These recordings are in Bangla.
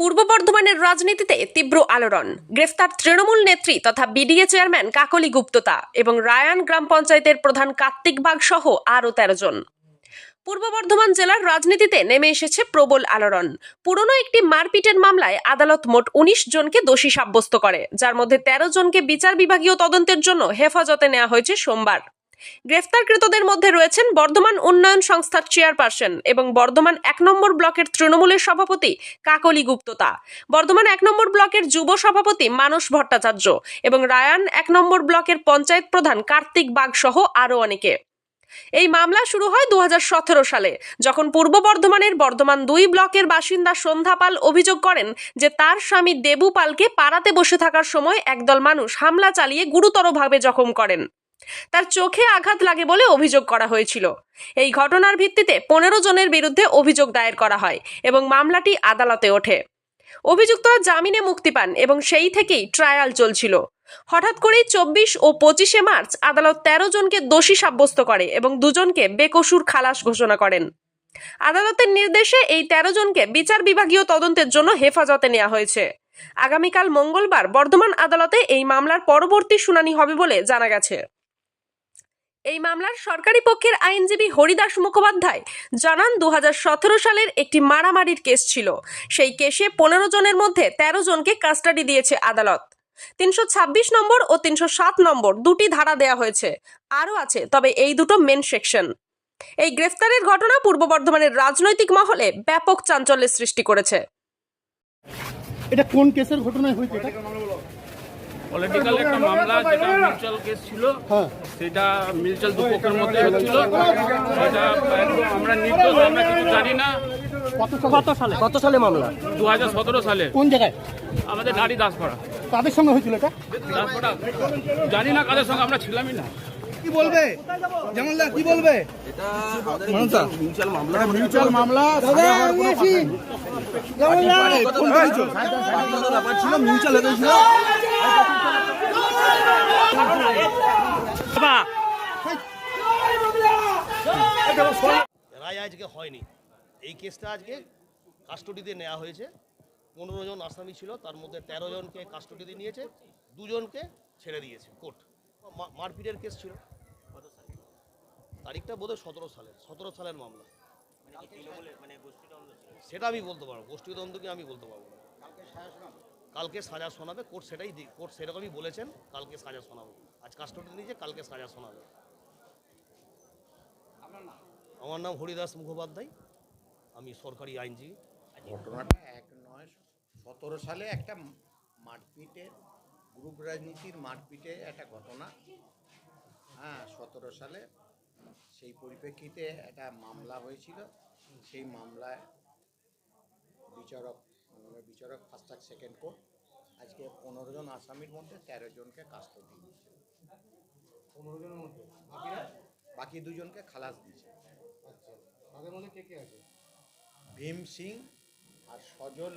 পূর্ব বর্ধমানের রাজনীতিতে তীব্র আলোড়ন। গ্রেফতার তৃণমূল নেত্রী তথা বিডিএ চেয়ারম্যান কাকলি গুপ্ততা এবং রায়ান গ্রাম পঞ্চায়েতের প্রধান কার্তিক বাগ সহ আরও তেরো জন। পূর্ব বর্ধমান জেলার রাজনীতিতে নেমে এসেছে প্রবল আলোড়ন। পুরনো একটি মারপিটের মামলায় আদালত মোট উনিশ জনকে দোষী সাব্যস্ত করে, যার মধ্যে তেরো জনকে বিচার বিভাগীয় তদন্তের জন্য হেফাজতে নেওয়া হয়েছে সোমবার। গ্রেফতারকৃতদের মধ্যে রয়েছেন বর্ধমান উন্নয়ন সংস্থার চেয়ারপারসন এবং বর্ধমান এক নম্বর ব্লকের তৃণমূলের সভাপতি কাকলি গুপ্ততা। বর্ধমান এক নম্বর ব্লকের যুব সভাপতি মানস ভট্টাচার্য এবং রায়ান এক নম্বর ব্লকের পঞ্চায়েত প্রধান কার্তিক বাগ সহ আরও অনেকে। এই মামলা শুরু হয় দু হাজার সতেরো সালে, যখন পূর্ব বর্ধমানের বর্ধমান দুই ব্লকের বাসিন্দা সন্ধ্যা পাল অভিযোগ করেন যে তার স্বামী দেবু পালকে পাড়াতে বসে থাকার সময় একদল মানুষ হামলা চালিয়ে গুরুতরভাবে জখম করেন। তার চোখে আঘাত লাগে বলে অভিযোগ করা হয়েছিল। এই ঘটনার ভিত্তিতে পনেরো জনের বিরুদ্ধে অভিযোগ দায়ের করা হয় এবং মামলাটি আদালতে ওঠে। অভিযুক্তরা জামিনে মুক্তি পান এবং সেই থেকেই ট্রায়াল চলছিল। হঠাৎ করেই চব্বিশ ও পঁচিশে মার্চ আদালত তেরো জনকে দোষী সাব্যস্ত করে এবং দুজনকে বেকসুর খালাস ঘোষণা করেন। আদালতের নির্দেশে এই তেরো জনকে বিচার বিভাগীয় তদন্তের জন্য হেফাজতে নেওয়া হয়েছে। আগামীকাল মঙ্গলবার বর্ধমান আদালতে এই মামলার পরবর্তী শুনানি হবে বলে জানা গেছে। এই মামলার সরকারি পক্ষের আইনজীবী হরিদাস মুখোপাধ্যায় জানান দু হাজার সতেরো সালের একটি মারামারির কেস ছিল। সেই কেসে পনেরো জনের মধ্যে তেরো জনকে কাস্টাডি দিয়েছে আদালত। তিনশো ছাব্বিশ নম্বর ও তিনশো সাত নম্বর দুটি ধারা দেওয়া হয়েছে। আরও আছে, তবে এই দুটো মেন সেকশন এই গ্রেফতারের ঘটনা পূর্ব বর্ধমানের রাজনৈতিক মহলে ব্যাপক চাঞ্চল্যের সৃষ্টি করেছে। এটা কোন কেসের ঘটনায় হয়েছে এটা? পলিটিক্যাল একটা মামলা যেটা মিউচুয়াল কেস ছিল হ্যাঁ। সেটা মিউচুয়াল দুপক্ষের মধ্যে হচ্ছিল। সেটা একদম আমরা নির্দোষ আমরা কিছু জানি না। কত সালে? কত সালে? মামলা? দু হাজার সতেরো সালে। কোন জায়গায়? আমাদের গাড়ি দাসপাড়া। তাদের সঙ্গে হয়েছিল এটা? দাসপাড়া। জানি না কাদের সঙ্গে আমরা ছিলামই না। কি বলবে? জামালদা কি বলবে? মিউচুয়াল মামলা রায় আজকে হয়নি। এই কেসটা আজকে কাস্টডিতে নেওয়া হয়েছে। পনেরো জন আসামি ছিল তার মধ্যে তেরো জনকে কাস্টডিতে নিয়েছে দুজনকে ছেড়ে দিয়েছে কোর্ট। মারপিটের কেস ছিল। তারিখটা বোধহয় সতেরো সালের সতেরো সালের মামলা। সেটা আমি বলতে পারব গোষ্ঠীদ্বন্দ্ব কি আমি বলতে পারব না। কালকে সাজা শোনাবে? কোর্ট সেটাই কোর্ট সেরকমই বলেছেন কালকে সাজা শোনাবো। আজ কাস্টডি নিয়েছে কালকে সাজা শোনাবে। আমার নাম হরিদাস মুখোপাধ্যায় আমি সরকারি আইনজীবী। ঘটনাটা এক নয় সতেরো সালে একটা মারপিটের গ্রুপ রাজনীতির মারপিটে একটা ঘটনা। হ্যাঁ সতেরো সালে পরিপ্রেক্ষিতে একটা মামলা হয়েছিল। সেই মামলায় বিচারক বিচারক ফার্স্ট ট্রাক সেকেন্ড কোর্ট আজকে পনেরো জন আসামির মধ্যে তেরো জনকে কাস্টডি দিয়েছে। পনেরো জনের মধ্যে? বাকিরা? বাকি দুজনকে খালাস দিয়েছে। আচ্ছা তাদের মধ্যে কে কে আছে? ভীম সিং আর সজল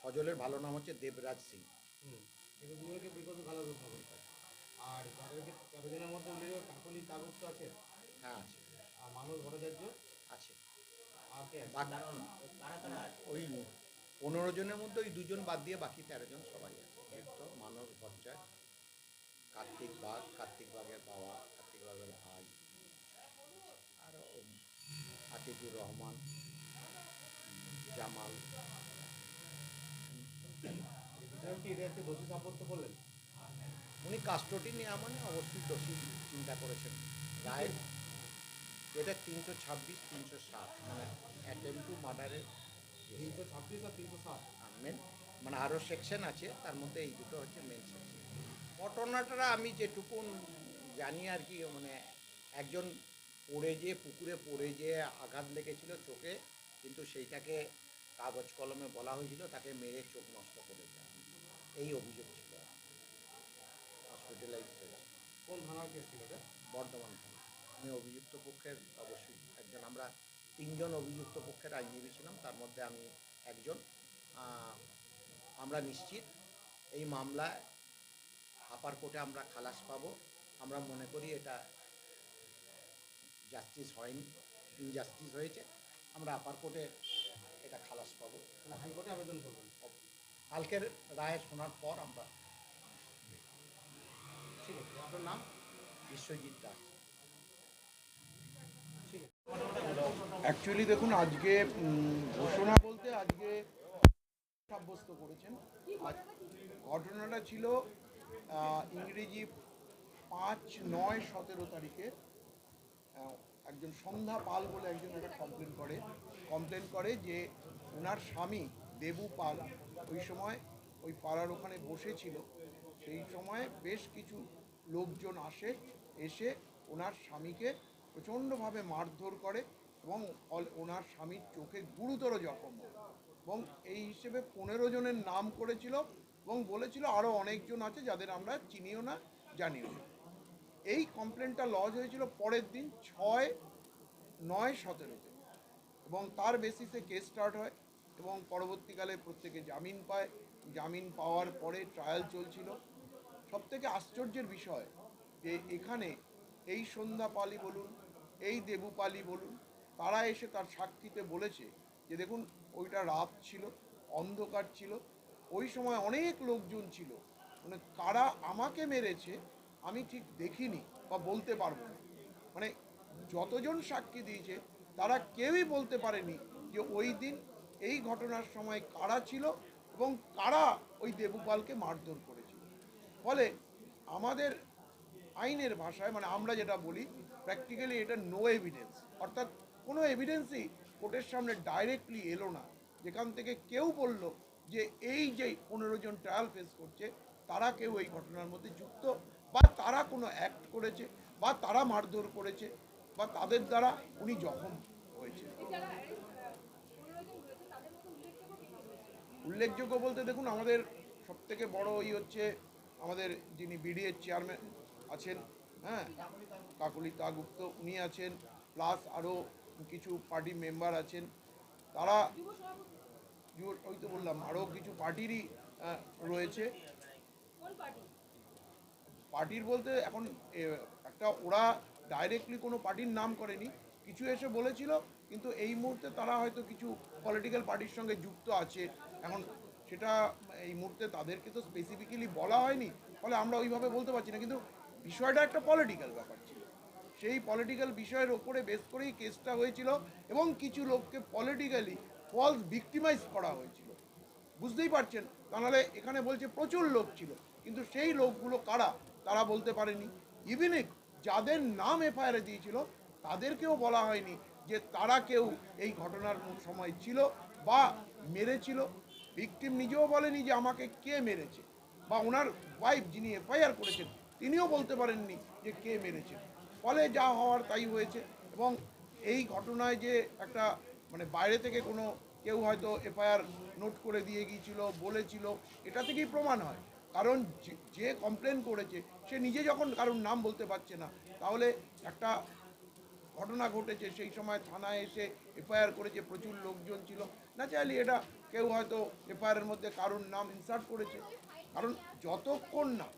সজলের ভালো নাম হচ্ছে দেবরাজ সিং। দুজনকে রূপ হবে আর যাদেরকে তেরো জনের মধ্যে উল্লেখ কাকলি কাগজ আছে। হ্যাঁ আছে। আর মানুষ ভট্টাচার্য? আছে। ওই পনেরো জনের মধ্যে ওই দুজন বাদ দিয়ে বাকি তেরো জন সবাই আছে। তো মানব ভট্টাচার্য কার্তিক বাঘ কার্তিক বাঘের বাবা কার্তিক বাঘের ভাই আর ও- আতিকুর রহমান জামাল। কি এদেরকে দোষী সাব্যস্ত করলেন? উনি কাস্টডি নেওয়া মানে অবশ্যই দোষী চিন্তা করেছেন। রায় এটা তিনশো ছাব্বিশ তিনশো সাত মানে অ্যাটেম্প টু মার্ডারের তিনশো ছাব্বিশ আর তিনশো সাত? মেন মানে আরও সেকশন আছে তার মধ্যে এই দুটো হচ্ছে মেন সেকশন ঘটনাটা আমি যেটুকু জানি আর কি মানে একজন পড়ে যে পুকুরে পড়ে যে আঘাত লেগেছিল চোখে কিন্তু সেইটাকে কাগজ কলমে বলা হয়েছিল তাকে মেরে চোখ নষ্ট করে দেওয়া এই অভিযোগ ছিল। হসপিটালাইজ হয়েছে কোন থানার কেস ছিল এটা? বর্ধমান থানা আমি অভিযুক্ত পক্ষের অবশ্যই একজন আমরা তিনজন অভিযুক্ত পক্ষের আইনজীবী ছিলাম তার মধ্যে আমি একজন। আমরা নিশ্চিত এই মামলায় আপার কোর্টে আমরা খালাস পাবো। আমরা মনে করি এটা জাস্টিস হয়নি ইনজাস্টিস হয়েছে। আমরা আপার কোর্টে এটা খালাস পাবো। হাইকোর্টে আবেদন করবেন? কালকের রায় শোনার পর আমরা ঠিক আছে আপনার নাম? বিশ্বজিৎ দাস। অ্যাকচুয়ালি দেখুন আজকে ঘোষণা বলতে আজকে সাব্যস্ত করেছেন। ঘটনাটা ছিল ইংরেজি পাঁচ নয় সতেরো তারিখে একজন সন্ধ্যা পাল বলে একজন একটা কমপ্লেন করে। কমপ্লেন করে যে ওনার স্বামী দেবু পাল ওই সময় ওই পাড়ার ওখানে বসেছিল। সেই সময় বেশ কিছু লোকজন আসে, এসে ওনার স্বামীকে প্রচণ্ডভাবে মারধর করে এবং ওনার স্বামীর চোখে গুরুতর জখম এবং এই হিসেবে পনেরো জনের নাম করেছিল এবং বলেছিল আরও অনেকজন আছে যাদের আমরা চিনিও না, জানিও না। এই কমপ্লেনটা লজ হয়েছিল পরের দিন ছয়, নয়, সতেরোতে এবং তার বেসিসে কেস স্টার্ট হয় এবং পরবর্তীকালে প্রত্যেকে জামিন পায়। জামিন পাওয়ার পরে ট্রায়াল চলছিল। সবথেকে আশ্চর্যের বিষয় যে এখানে এই সন্ধ্যা পালি বলুন, এই দেবু পালি বলুন, তারা এসে তার সাক্ষীতে বলেছে যে দেখুন, ওইটা রাত ছিল, অন্ধকার ছিল, ওই সময় অনেক লোকজন ছিল। মানে কারা আমাকে মেরেছে, আমি ঠিক দেখিনি বা বলতে পারব না। মানে যতজন সাক্ষী দিয়েছে, তারা কেউই বলতে পারেনি যে ওই দিন এই ঘটনার সময় কারা ছিল এবং কারা ওই দেবুপালকে মারধর করেছিল ফলে আমাদের আইনের ভাষায় মানে আমরা যেটা বলি প্র্যাকটিক্যালি এটা নো এভিডেন্স অর্থাৎ কোনো এভিডেন্সই কোর্টের সামনে ডাইরেক্টলি এলো না। যেখান থেকে কেউ বলল যে এই যে পনেরো জন ট্রায়াল ফেস করছে, তারা কেউ এই ঘটনার মধ্যে যুক্ত, বা তারা কোনো অ্যাক্ট করেছে, বা তারা মারধর করেছে, বা তাদের দ্বারা উনি জখম হয়েছে উল্লেখযোগ্য বলতে দেখুন, আমাদের সব থেকে বড় ই হচ্ছে আমাদের যিনি বিডিএর চেয়ারম্যান আছেন হ্যাঁ কাকলিতা গুপ্ত উনি আছেন প্লাস আরও কিছু পার্টি মেম্বার আছেন, তারা ওই তো বললাম আরও কিছু পার্টিরই রয়েছে। পার্টির বলতে এখন একটা ওরা ডাইরেক্টলি কোনো পার্টির নাম করেনি, কিছু এসে বলেছিল, কিন্তু এই মুহূর্তে তারা হয়তো কিছু পলিটিক্যাল পার্টির সঙ্গে যুক্ত আছে, এখন সেটা এই মুহূর্তে তাদেরকে তো স্পেসিফিক্যালি বলা হয়নি, ফলে আমরা ওইভাবে বলতে পারছি না। কিন্তু বিষয়টা একটা পলিটিক্যাল ব্যাপার ছিল। সেই পলিটিক্যাল বিষয়ের ওপরে বেস করেই কেসটা হয়েছিল এবং কিছু লোককে পলিটিক্যালি ফলস ভিক্টিমাইজ করা হয়েছিল। বুঝতেই পারছেন? তা নাহলে এখানে বলছে প্রচুর লোক ছিল, কিন্তু সেই লোকগুলো কারা? তারা বলতে পারেনি। ইভিন যাদের নাম এফআইআরে দিয়েছিল, তাদেরকেও বলা হয়নি যে তারা কেউ এই ঘটনার সময় ছিল বা মেরেছিল। ভিকটিম নিজেও বলেনি যে আমাকে কে মেরেছে, বা ওনার ওয়াইফ যিনি এফআইআর করেছেন, তিনিও বলতে পারেননি যে কে মেরেছে। ফলে যা হওয়ার তাই হয়েছে এবং এই ঘটনায় যে একটা মানে বাইরে থেকে কোনো কেউ হয়তো এফআইআর নোট করে দিয়ে গিয়েছিল, বলেছিল, এটা থেকেই প্রমাণ হয়। কারণ যে- কমপ্লেন করেছে, সে নিজে যখন কারোর নাম বলতে পারছে না, তাহলে একটা ঘটনা ঘটেছে, সেই সময় থানায় এসে এফআইআর করেছে, প্রচুর লোকজন ছিল। না চাইলে এটা কেউ হয়তো এফআইআরের মধ্যে কারোর নাম ইনসার্ট করেছে। কারণ যতক্ষণ না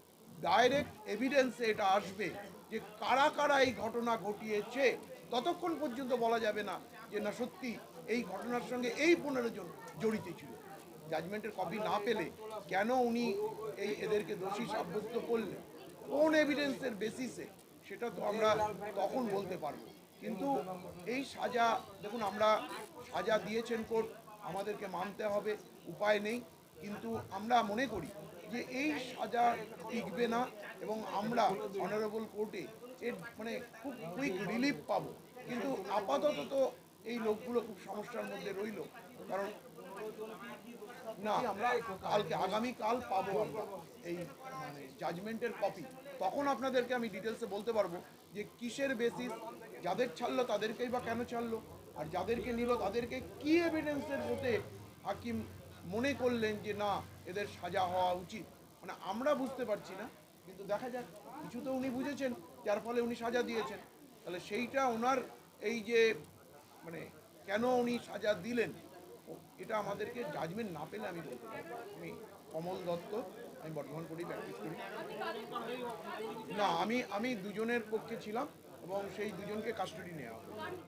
ডাইরেক্ট এভিডেন্সে এটা আসবে যে কারা কারা এই ঘটনা ঘটিয়েছে, ততক্ষণ পর্যন্ত বলা যাবে না যে না সত্যি এই ঘটনার সঙ্গে এই পনেরো জন জড়িত ছিল। জাজমেন্টের কপি না পেলে কেন উনি এই এদেরকে দোষী সাব্যস্ত করলেন? কোন এভিডেন্সের বেসিসে সেটা তো আমরা তখন বলতে পারব কিন্তু এই সাজা, দেখুন আমরা সাজা দিয়েছেন কোর্ট, আমাদেরকে মানতে হবে, উপায় নেই। কিন্তু আমরা মনে করি যে এই সাজা টিকবে না এবং আমরা অনারেবল কোর্টে এর মানে খুব কুইক রিলিফ পাব। কিন্তু আপাতত তো এই লোকগুলো খুব সমস্যার মধ্যে রইল। কারণ না আমরা কালকে আগামী কাল পাবো আমরা এই মানে জাজমেন্টের কপি তখন আপনাদেরকে আমি ডিটেলসে বলতে পারব যে কিসের বেসিস যাদের ছাড়লো তাদেরকেই বা কেন ছাড়লো? আর যাদেরকে নিল তাদেরকে কি এভিডেন্সের মধ্যে হাকিম মনে করলেন যে না, এদের সাজা হওয়া উচিত? মানে আমরা বুঝতে পারছি না, কিন্তু দেখা যাক, কিছু তো উনি বুঝেছেন, যার ফলে উনি সাজা দিয়েছেন। তাহলে সেইটা ওনার এই যে মানে কেন উনি সাজা দিলেন, এটা আমাদেরকে জাজমেন্ট না পেলে আমি বলতে পারব না। আমি কমল দত্ত, আমি বর্ধমান করি প্র্যাকটিস করি। না, আমি আমি দুজনের পক্ষে ছিলাম। এবং সেই দুজনকে কাস্টডি নেওয়া